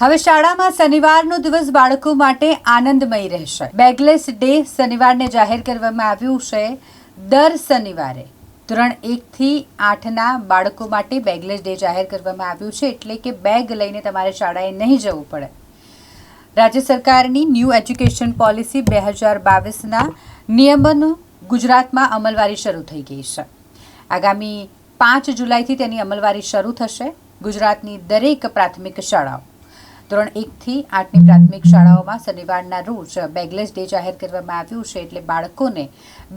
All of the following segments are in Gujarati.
હવે શાળામાં શનિવારનો દિવસ બાળકો માટે આનંદમય રહેશે. બેગલેસ ડે શનિવારને જાહેર કરવામાં આવ્યું છે. દર શનિવારે ધોરણ એકથી આઠના બાળકો માટે બેગલેસ ડે જાહેર કરવામાં આવ્યું છે એટલે કે બેગ લઈને તમારે શાળાએ નહીં જવું પડે. રાજ્ય સરકારની ન્યૂ એજ્યુકેશન પોલિસી બે હજાર બાવીસના નિયમનો ગુજરાતમાં અમલવારી શરૂ થઈ ગઈ છે. આગામી પાંચ જુલાઈથી તેની અમલવારી શરૂ થશે. ગુજરાતની દરેક પ્રાથમિક શાળાઓ ધોરણ એકથી આઠની પ્રાથમિક શાળાઓમાં શનિવારના રોજ બેગલેસ ડે જાહેર કરવામાં આવ્યું છે એટલે બાળકોને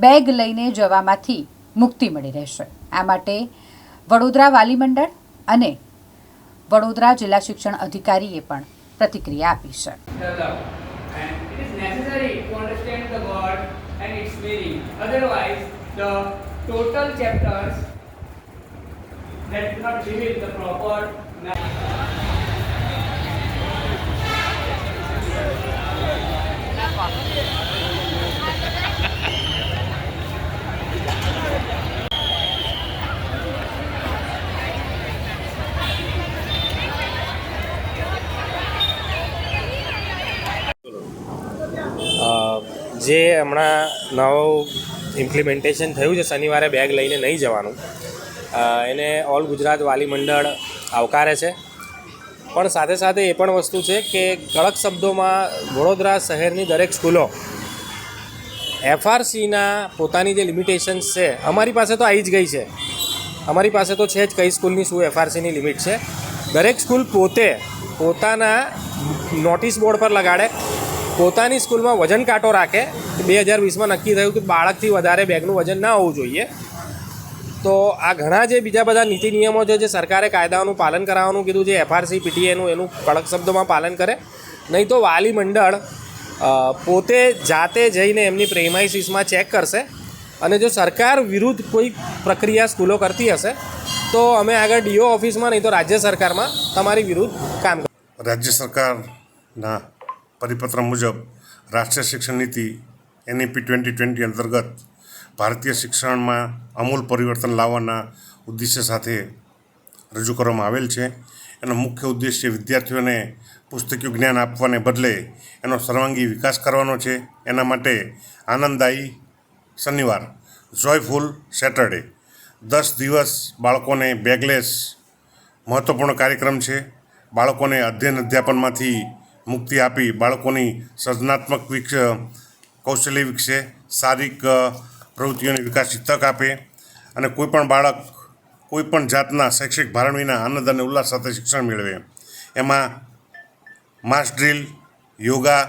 બેગ લઈને જવામાંથી મુક્તિ મળી રહેશે. આ માટે વડોદરા વાલી મંડળ અને વડોદરા જિલ્લા શિક્ષણ અધિકારીએ પણ પ્રતિક્રિયા આપી છે. Total chapters that do not reveal the proper જે હમણાં નવું ઇમ્પ્લિમેન્ટેશન થયું છે, શનિવારે બેગ લઈને નહીં જવાનું. એને ઓલ ગુજરાત વાલી મંડળ આવકારે છે. પણ સાથે સાથે એ પણ વસ્તુ છે કે કડક શબ્દોમાં વડોદરા શહેરની દરેક સ્કૂલો એફઆરસીના પોતાની જે લિમિટેશન્સ છે, અમારી પાસે તો આવી જ ગઈ છે. અમારી પાસે તો છે જ કઈ સ્કૂલની શું એફઆરસીની લિમિટ છે. દરેક સ્કૂલ પોતે પોતાના નોટિસ બોર્ડ પર લગાડે પોતાની સ્કૂલમાં વજન કાંટો રાખે. બે હજાર વીસમાં નક્કી થયું કે બાળકથી વધારે બેગનું વજન ના હોવું જોઈએ. તો આ ઘણા જે બીજા બધા નીતિ નિયમો છે જે સરકારે કાયદાઓનું પાલન કરાવવાનું કીધું છે એફઆરસી પીટીએનું એનું કડક શબ્દોમાં પાલન કરે. નહીં તો વાલી મંડળ પોતે જાતે જઈને એમની પ્રેમાઇસીસમાં ચેક કરશે. અને જો સરકાર વિરુદ્ધ કોઈ પ્રક્રિયા સ્કૂલો કરતી હશે, તો અમે આગળ ડીઓ ઓફિસમાં નહીં તો રાજ્ય સરકારમાં તમારી વિરુદ્ધ કામ. રાજ્ય સરકારના પરિપત્ર મુજબ રાષ્ટ્રીય શિક્ષણ નીતિ એનઈપી ટ્વેન્ટી ટ્વેન્ટી અંતર્ગત ભારતીય શિક્ષણમાં અમૂલ પરિવર્તન લાવવાના ઉદ્દેશ્ય સાથે રજૂ કરવામાં આવેલ છે. એનો મુખ્ય ઉદ્દેશ્ય વિદ્યાર્થીઓને પુસ્તકીય જ્ઞાન આપવાને બદલે એનો સર્વાંગી વિકાસ કરવાનો છે. એના માટે આનંદદાયી શનિવાર જોયફુલ સેટરડે દસ દિવસ બાળકોને બેગલેસ મહત્ત્વપૂર્ણ કાર્યક્રમ છે. બાળકોને અધ્યયન અધ્યાપનમાંથી મુક્તિ આપી બાળકોની સર્જનાત્મક વિકસ, કૌશલ્ય વિકસે, શારીરિક પ્રવૃત્તિઓની વિકાસની તક આપે અને કોઈપણ બાળક કોઈપણ જાતના શૈક્ષણિક ભારણ વિના આનંદ અને ઉલ્લાસ સાથે શિક્ષણ મેળવે. એમાં માસ ડ્રીલ, યોગા,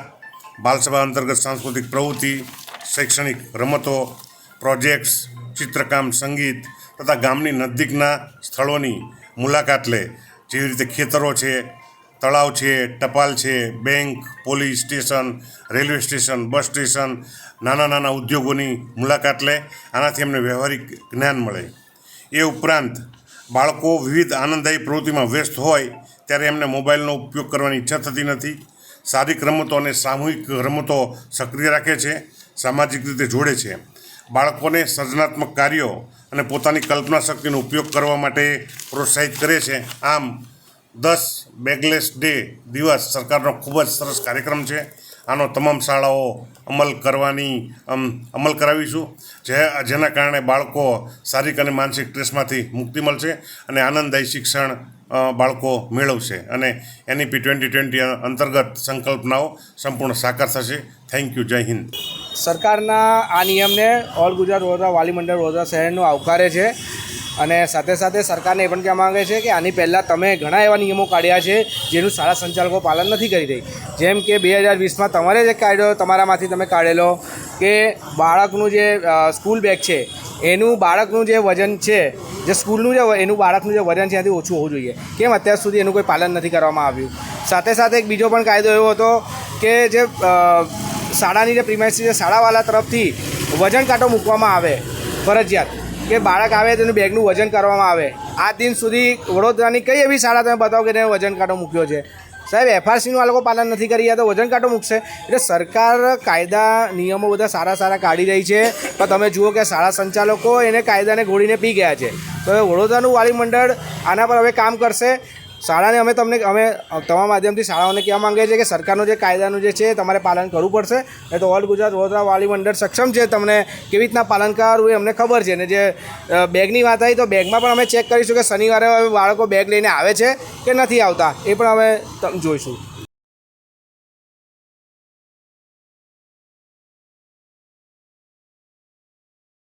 બાલસભા અંતર્ગત સાંસ્કૃતિક પ્રવૃત્તિ, શૈક્ષણિક રમતો, પ્રોજેક્ટ્સ, ચિત્રકામ, સંગીત તથા ગામની નજીકના સ્થળોની મુલાકાત લે. જેવી રીતે ખેતરો છે તળાવ છે, ટપાલ છે, bank, police station, railway station, bus station, નાના નાના ઉદ્યોગોની મુલાકાત લે, આનાથી એમને વ્યવહારિક જ્ઞાન મળે. એ ઉપરાંત બાળકો વિવિધ આનંદદાયી પ્રવૃત્તિમાં વ્યસ્ત હોય, ત્યારે એમને મોબાઈલનો ઉપયોગ કરવાની ઈચ્છા થતી નથી. શારીરિક રમતો અને સામૂહિક રમતો સક્રિય રાખે છે, સામાજિક રીતે જોડે છે. બાળકોને સર્જનાત્મક કાર્યો અને પોતાની કલ્પના શક્તિનો ઉપયોગ કરવા માટે પ્રોત્સાહિત કરે છે. આમ દસ બેગલેસ ડે દિવસ સરકારનો ખૂબ જ સરસ કાર્યક્રમ છે. આનો તમામ શાળાઓ અમલ કરવાની અમ, અમલ કરાવીશું જે જેના કારણે બાળકો શારીરિક અને માનસિક સ્ટ્રેસમાંથી મુક્તિ મળશે અને આનંદદાયી શિક્ષણ બાળકો મેળવશે. અને એનઈપી ટ્વેન્ટી ટ્વેન્ટી અંતર્ગત સંકલ્પનાઓ સંપૂર્ણ સાકાર થશે. થેન્ક યુ જય હિન્દ. સરકારના આ નિયમને ઓલ ગુજરાત વડોદરા વાલી મંડળ વડોદરા શહેરનું આવકારે છે. અને સાથે સાથે સરકારને એ પણ કહેવા માંગે છે કે આની પહેલાં તમે ઘણા એવા નિયમો કાઢ્યા છે જેનું શાળા સંચાલકો પાલન નથી કરી રહી. જેમ કે બે હજાર વીસમાં તમારે જે કાઢ્યો તમારામાંથી તમે કાઢેલો કે બાળકનું જે સ્કૂલ બેગ છે, એનું બાળકનું જે વજન છે, જે સ્કૂલનું જે એનું બાળકનું જે વજન છે એનાથી ઓછું હોવું જોઈએ. કેમ? અત્યાર સુધી એનું કોઈ પાલન નથી કરવામાં આવ્યું. સાથે સાથે એક બીજો પણ કાયદો એવો હતો કે જે શાળાની જે પ્રિમાઇસી છે શાળાવાળા તરફથી વજન કાંટો મૂકવામાં આવે ફરજિયાત. કે બાળક આવે તેનું બેગનું વજન કરવામાં આવે. આ દિન સુધી વડોદરાની કઈ એવી શાળા તમે બતાવો કે તેને વજન કાંટો મૂક્યો છે? સાહેબ, એફઆરસીનું આ લોકો પાલન નથી કરી રહ્યા તો વજન કાંટો મૂકશે. એટલે સરકાર કાયદા નિયમો બધા સારા સારા કાઢી રહી છે. પણ તમે જુઓ કે શાળા સંચાલકો એને કાયદાને ઘોડીને પી ગયા છે. તો હવે વડોદરાનું વાલી મંડળ આના પર હવે કામ કરશે. શાળાને અમે તમને અમે તમારા માધ્યમથી શાળાઓને કહેવા માંગીએ છીએ કે સરકારનું જે કાયદાનું જે છે તમારે પાલન કરવું પડશે. એ તો ઓલ ગુજરાત વડોદરા વાલી મંડળ સક્ષમ છે. તમને કેવી રીતના પાલન કરવું એ અમને ખબર છે. ને જે બેગની વાત આવી તો બેગમાં પણ અમે ચેક કરીશું કે શનિવારે બાળકો બેગ લઈને આવે છે કે નથી આવતા. એ પણ અમે જોઈશું.